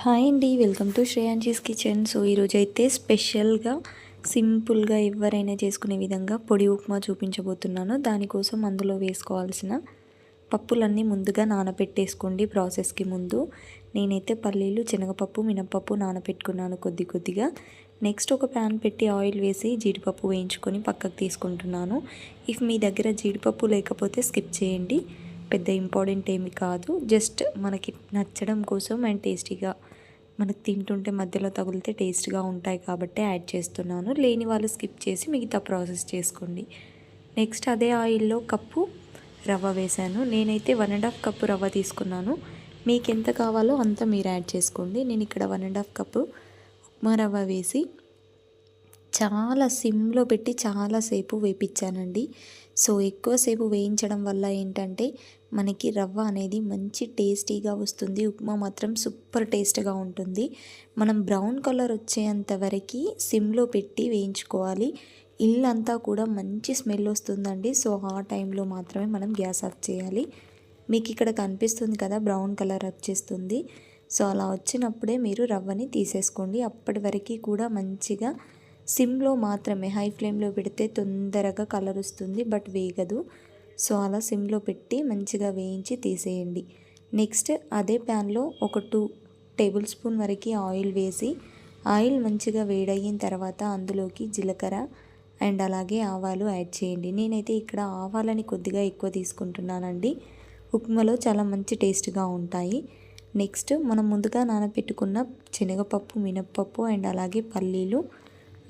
Hi అండి welcome to Shreyanji's kitchen. So ఈరోజు అయితే స్పెషల్గా సింపుల్గా ఎవరైనా చేసుకునే విధంగా పొడి ఉప్మా చూపించబోతున్నాను. దానికోసం అందులో వేసుకోవాల్సిన పప్పులన్నీ ముందుగా నానబెట్టేసుకోండి ప్రాసెస్కి ముందు. నేనైతే పల్లీలు శనగపప్పు మినపప్పు నానబెట్టుకున్నాను కొద్ది కొద్దిగా. నెక్స్ట్ ఒక ప్యాన్ పెట్టి ఆయిల్ వేసి జీడిపప్పు వేయించుకొని పక్కకు తీసుకుంటున్నాను. ఇఫ్ మీ దగ్గర జీడిపప్పు లేకపోతే స్కిప్ చేయండి. పెద్ద ఇంపార్టెంట్ ఏమి కాదు. జస్ట్ మనకి నచ్చడం కోసం అండ్ టేస్టీగా మనకు తింటుంటే మధ్యలో తగిలితే టేస్ట్గా ఉంటాయి కాబట్టి యాడ్ చేస్తున్నాను. లేని వాళ్ళు స్కిప్ చేసి మిగతా ప్రాసెస్ చేసుకోండి. నెక్స్ట్ అదే ఆయిల్లో కప్పు రవ్వ వేశాను. నేనైతే వన్ అండ్ హాఫ్ కప్పు రవ్వ తీసుకున్నాను. మీకు ఎంత కావాలో అంత మీరు యాడ్ చేసుకోండి. నేను ఇక్కడ one and half cup upma రవ్వ వేసి చాలా సిమ్లో పెట్టి చాలాసేపు వేపించానండి సో ఎక్కువసేపు వేయించడం వల్ల ఏంటంటే మనకి రవ్వ అనేది మంచి టేస్టీగా వస్తుంది. ఉప్మా మాత్రం సూపర్ టేస్ట్గా ఉంటుంది. మనం బ్రౌన్ కలర్ వచ్చేంత వరకు సిమ్లో పెట్టి వేయించుకోవాలి. ఇల్లంతా కూడా మంచి స్మెల్ వస్తుందండి. సో ఆ టైంలో మాత్రమే మనం గ్యాస్ ఆఫ్ చేయాలి. మీకు ఇక్కడ కనిపిస్తుంది కదా బ్రౌన్ కలర్ వచ్చేస్తుంది. సో అలా వచ్చినప్పుడే మీరు రవ్వని తీసేసుకోండి. అప్పటి వరకు కూడా మంచిగా సిమ్లో మాత్రమే హై ఫ్లేమ్లో పెడితే తొందరగా కలర్ వస్తుంది బట్ వేగదు. సో అలా సిమ్లో పెట్టి మంచిగా వేయించి తీసేయండి. నెక్స్ట్ అదే ప్యాన్లో ఒక టూ టేబుల్ స్పూన్ వరకు ఆయిల్ వేసి ఆయిల్ మంచిగా వేడయిన తర్వాత అందులోకి జీలకర్ర అండ్ అలాగే ఆవాలు యాడ్ చేయండి. నేనైతే ఇక్కడ ఆవాలని కొద్దిగా ఎక్కువ తీసుకుంటున్నానండి. ఉప్మాలో చాలా మంచి టేస్ట్గా ఉంటాయి. నెక్స్ట్ మనం ముందుగా నానబెట్టుకున్న శనగపప్పు మినప్పప్పు అండ్ అలాగే పల్లీలు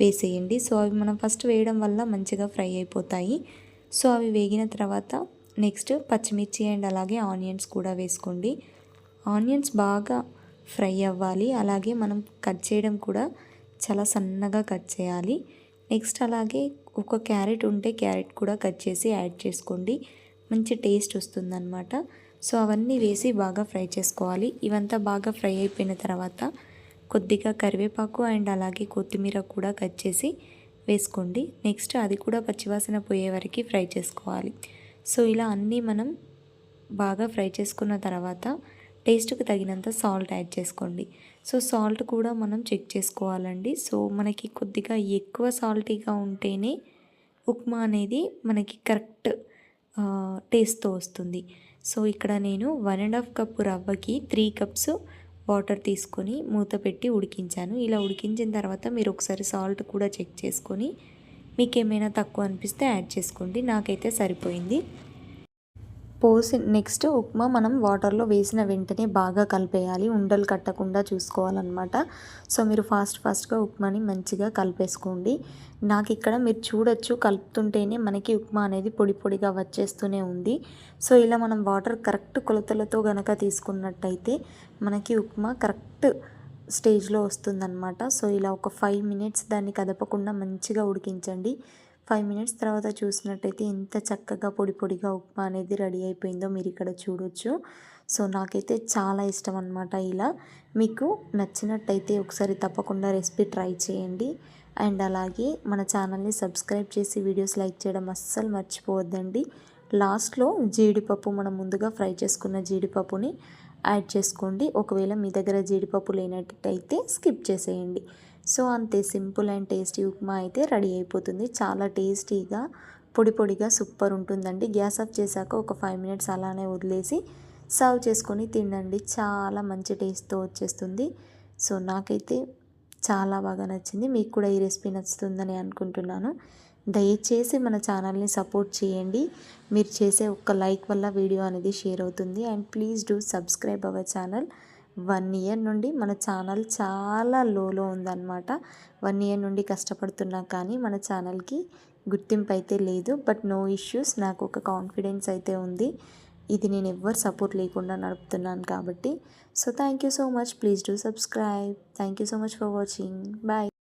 వేసేయండి. సో అవి మనం ఫస్ట్ వేయడం వల్ల మంచిగా ఫ్రై అయిపోతాయి. సో అవి వేగిన తర్వాత నెక్స్ట్ పచ్చిమిర్చి అండ్ అలాగే ఆనియన్స్ కూడా వేసుకోండి. ఆనియన్స్ బాగా ఫ్రై అవ్వాలి. అలాగే మనం కట్ చేయడం కూడా చాలా సన్నగా కట్ చేయాలి. నెక్స్ట్ అలాగే ఒక క్యారెట్ ఉంటే క్యారెట్ కూడా కట్ చేసి యాడ్ చేసుకోండి. మంచి టేస్ట్ వస్తుందన్నమాట. సో అవన్నీ వేసి బాగా ఫ్రై చేసుకోవాలి. ఇవంతా బాగా ఫ్రై అయిపోయిన తర్వాత కొద్దిగా కరివేపాకు అండ్ అలాగే కొత్తిమీర కూడా కట్ చేసి వేసుకోండి. నెక్స్ట్ అది కూడా పచ్చివాసన పోయే వరకు ఫ్రై చేసుకోవాలి. సో ఇలా అన్నీ మనం బాగా ఫ్రై చేసుకున్న తర్వాత టేస్ట్కి తగినంత సాల్ట్ యాడ్ చేసుకోండి. సో సాల్ట్ కూడా మనం చెక్ చేసుకోవాలండి. సో మనకి కొద్దిగా ఎక్కువ సాల్టీగా ఉంటేనే ఉప్మా అనేది మనకి కరెక్ట్ టేస్ట్తో వస్తుంది. సో ఇక్కడ నేను వన్ అండ్ హాఫ్ కప్పు రవ్వకి త్రీ కప్స్ వాటర్ తీసుకొని మూత పెట్టి ఉడికించాను. ఇలా ఉడికించిన తర్వాత మీరు ఒకసారి సాల్ట్ కూడా చెక్ చేసుకొని మీకు ఏమైనా తక్కువ అనిపిస్తే యాడ్ చేసుకోండి. నాకైతే సరిపోయింది. పోసి నెక్స్ట్ ఉప్మా మనం వాటర్లో వేసిన వెంటనే బాగా కలిపేయాలి. ఉండలు కట్టకుండా చూసుకోవాలన్నమాట. సో మీరు ఫాస్ట్ ఫాస్ట్గా ఉప్మాని మంచిగా కలిపేసుకోండి. నాకు ఇక్కడ మీరు చూడొచ్చు కలుపుతుంటేనే మనకి ఉప్మా అనేది పొడి పొడిగా వచ్చేస్తూనే ఉంది. సో ఇలా మనం వాటర్ కరెక్ట్ కొలతలతో గనక తీసుకున్నట్టయితే మనకి ఉప్మా కరెక్ట్ స్టేజ్లో వస్తుందన్నమాట. సో ఇలా ఒక ఫైవ్ మినిట్స్ దాన్ని కదపకుండా మంచిగా ఉడికించండి. ఫైవ్ మినిట్స్ తర్వాత చూసినట్టయితే ఎంత చక్కగా పొడి పొడిగా ఉప్మా అనేది రెడీ అయిపోయిందో మీరు ఇక్కడ చూడొచ్చు. సో నాకైతే చాలా ఇష్టం అనమాట ఇలా. మీకు నచ్చినట్టయితే ఒకసారి తప్పకుండా రెసిపీ ట్రై చేయండి. అండ్ అలాగే మన ఛానల్ని సబ్స్క్రైబ్ చేసి వీడియోస్ లైక్ చేయడం అస్సలు మర్చిపోవద్దండి. లాస్ట్లో జీడిపప్పు మనం ముందుగా ఫ్రై చేసుకున్న జీడిపప్పుని యాడ్ చేసుకోండి. ఒకవేళ మీ దగ్గర జీడిపప్పు లేనట్టయితే స్కిప్ చేసేయండి. సో అంతే సింపుల్ అండ్ టేస్టీ ఉప్మా అయితే రెడీ అయిపోతుంది. చాలా టేస్టీగా పొడి పొడిగా సూపర్ ఉంటుందండి. గ్యాస్ ఆఫ్ చేశాక ఒక ఫైవ్ మినిట్స్ అలానే వదిలేసి సర్వ్ చేసుకొని తినండి. చాలా మంచి టేస్ట్తో వచ్చేస్తుంది. సో నాకైతే చాలా బాగా నచ్చింది. మీకు కూడా ఈ రెసిపీ నచ్చుతుందని అనుకుంటున్నాను. దయచేసి మన ఛానల్ని సపోర్ట్ చేయండి. మీరు చేసే ఒక్క లైక్ వల్ల వీడియో అనేది షేర్ అవుతుంది. And please do subscribe our channel. One year నుండి మన ఛానల్ చాలా లోలో ఉందన్నమాట. వన్ ఇయర్ నుండి కష్టపడుతున్నా కానీ మన ఛానల్కి గుర్తింపు అయితే లేదు. బట్ నో ఇష్యూస్ నాకు ఒక కాన్ఫిడెన్స్ అయితే ఉంది. ఇది నేను ఎవ్వరు సపోర్ట్ లేకుండా నడుపుతున్నాను కాబట్టి. So thank you so much. Please do subscribe. Thank you so much for watching. Bye.